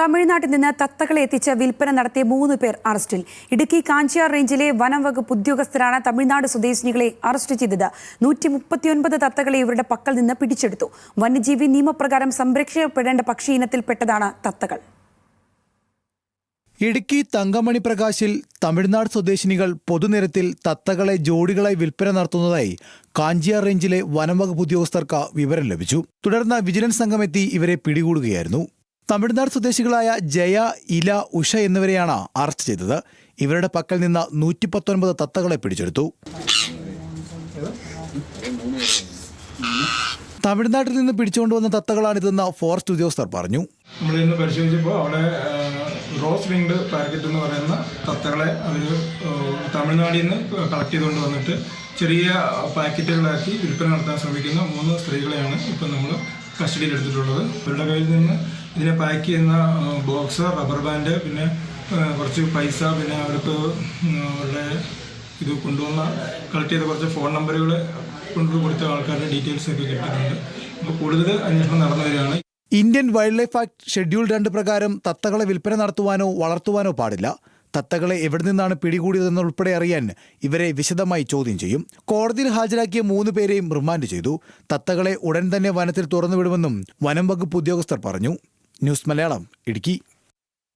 തമിഴ്നാട്ടിൽ നിന്ന് തത്തകളെ എത്തിച്ച് വിൽപ്പന നടത്തിയ മൂന്ന് പേർ അറസ്റ്റിൽ. ഇടുക്കി കാഞ്ചിയാർ റേഞ്ചിലെ വനം വകുപ്പ് ഉദ്യോഗസ്ഥരാണ് തമിഴ്നാട് സ്വദേശിനികളെ അറസ്റ്റ് ചെയ്തത്. നൂറ്റി മുപ്പത്തിയൊൻപത് തത്തകളെ ഇവരുടെ പക്കൽ നിന്ന് പിടിച്ചെടുത്തു. വന്യജീവി നിയമപ്രകാരം സംരക്ഷിക്കപ്പെടേണ്ട പക്ഷി ഇനത്തിൽപ്പെട്ടതാണ് തത്തകൾ. ഇടുക്കി തങ്കമണി പ്രകാശിൽ തമിഴ്നാട് സ്വദേശിനികൾ പൊതുനിരത്തിൽ തത്തകളെ ജോഡികളായി വിൽപ്പന നടത്തുന്നതായി കാഞ്ചിയാർ റേഞ്ചിലെ വനംവകുപ്പ് ഉദ്യോഗസ്ഥർക്ക് വിവരം ലഭിച്ചു. തുടർന്ന് വിജിലൻസ് സംഘമെത്തി ഇവരെ പിടികൂടുകയായിരുന്നു. തമിഴ്നാട് സ്വദേശികളായ ജയ ഇല ഉഷ എന്നിവരെയാണ് അറസ്റ്റ് ചെയ്തത്. ഇവരുടെ പക്കൽ നിന്ന് നൂറ്റി പത്തൊൻപത് തത്തകളെ പിടിച്ചെടുത്തു. തമിഴ്നാട്ടിൽ നിന്ന് പിടിച്ചുകൊണ്ടുവന്ന തത്തകളാണിതെന്ന് ഫോറസ്റ്റ് ഉദ്യോഗസ്ഥർ പറഞ്ഞു. നമ്മൾ ഇന്ന് പരിശോധിച്ചപ്പോൾ അവിടെ റോസ് വിങ്ഡ് പാരക്കറ്റ് എന്ന് പറയുന്ന തത്തകളെ അവർ തമിഴ്നാടിൽ നിന്ന് കളക്ട് ചെയ്തുകൊണ്ട് വന്നിട്ട് ചെറിയ പാക്കറ്റുകളാക്കി വിൽപ്പന നടത്താൻ ശ്രമിക്കുന്ന മൂന്ന് സ്ത്രീകളെയാണ് ഇപ്പം നമ്മൾ കസ്റ്റഡിയിൽ എടുത്തിട്ടുള്ളത്. ഇവരുടെ കയ്യിൽ നിന്ന് ഇതിനെ പാക്ക് ചെയ്യുന്ന ബോക്സ് റബ്ബർ ബാൻഡ് പിന്നെ കുറച്ച് പൈസ പിന്നെ അവർക്ക് അവരുടെ ഇത് കൊണ്ടുവന്ന കളക്ട് ചെയ്ത കുറച്ച് ഫോൺ നമ്പറുകൾ കൊണ്ടു കൊടുത്ത ആൾക്കാരുടെ ഡീറ്റെയിൽസ് ഒക്കെ കിട്ടിയിട്ടുണ്ട്. അപ്പോൾ കൂടുതൽ അന്വേഷണം നടന്നു വരികയാണ്. Indian wildlife act schedule രണ്ട് പ്രകാരം തത്തകളെ വിൽപ്പന നടത്തുവാനോ വളർത്തുവാനോ പാടില്ല. തത്തകളെ എവിടെ നിന്നാണ് പിടികൂടിയതെന്നുൾപ്പെടെ അറിയാൻ ഇവരെ വിശദമായി ചോദ്യം ചെയ്യും. കോടതിയിൽ ഹാജരാക്കിയ മൂന്ന് പേരെയും റിമാൻഡ് ചെയ്തു. തത്തകളെ ഉടൻ തന്നെ വനത്തിൽ തുറന്നുവിടുമെന്നും വനം വകുപ്പ് ഉദ്യോഗസ്ഥർ പറഞ്ഞു. ന്യൂസ് മലയാളം ഇടുക്കി.